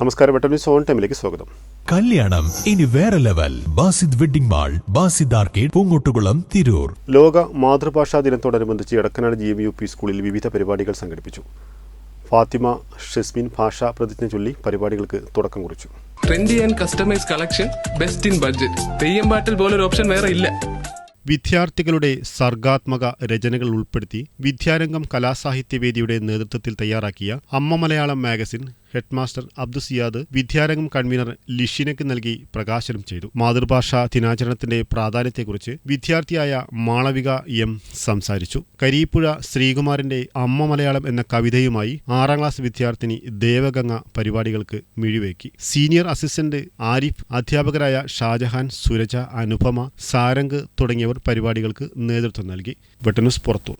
നമസ്കാരം വെട്ട news on ടൈമിലേക്ക് സ്വാഗതം. കല്യാണം ഇനി വേറെ level. Basid wedding mall Basid arcade Poongottukulam Tirur. ലോക മാതൃഭാഷാ ദിനത്തോടനുബന്ധിച്ച് Edakkanad G M U P സ്കൂളിൽ വിവിധ പരിപാടികൾ സംഘടിപ്പിച്ചു. ഫാത്തിമ ഷെസ്മിൻ ഭാഷാ പ്രതിജ്ഞ ചൊല്ലി പരിപാടികൾക്ക് തുടക്കം കുറിച്ചു. Trendy and customise collection best in budget theyyam പാട്ടിൽ പോലൊരു ഓപ്ഷൻ വേറെ ഇല്ല. വിദ്യാർത്ഥികളുടെ സർഗാത്മക രചനകൾ ഉൾപ്പെടുത്തി വിദ്യാരംഗം കലാസാഹിത്യവേദിയുടെ നേതൃത്വത്തിൽ തയ്യാറാക്കിയ Amma Malayalam magazine headmaster Abdusiyad Vidyarangam convener ലിഷിനയ്ക്ക് നൽകി പ്രകാശനം ചെയ്തു. മാതൃഭാഷാ ദിനാചരണത്തിന്റെ പ്രാധാന്യത്തെക്കുറിച്ച് വിദ്യാർത്ഥിയായ മാളവിക എം സംസാരിച്ചു. കരീപ്പുഴ ശ്രീകുമാറിന്റെ അമ്മ മലയാളം എന്ന കവിതയുമായി ആറാം ക്ലാസ് വിദ്യാർത്ഥിനി ദേവഗംഗ പരിപാടികൾക്ക് മിഴിവേക്കി. സീനിയർ അസിസ്റ്റന്റ് ആരിഫ് അധ്യാപകരായ ഷാജഹാൻ സുരജ അനുപമ സാരംഗ് തുടങ്ങിയവർ പരിപാടികൾക്ക് നേതൃത്വം നൽകി. വെട്ടന്യൂസ് പുറത്തു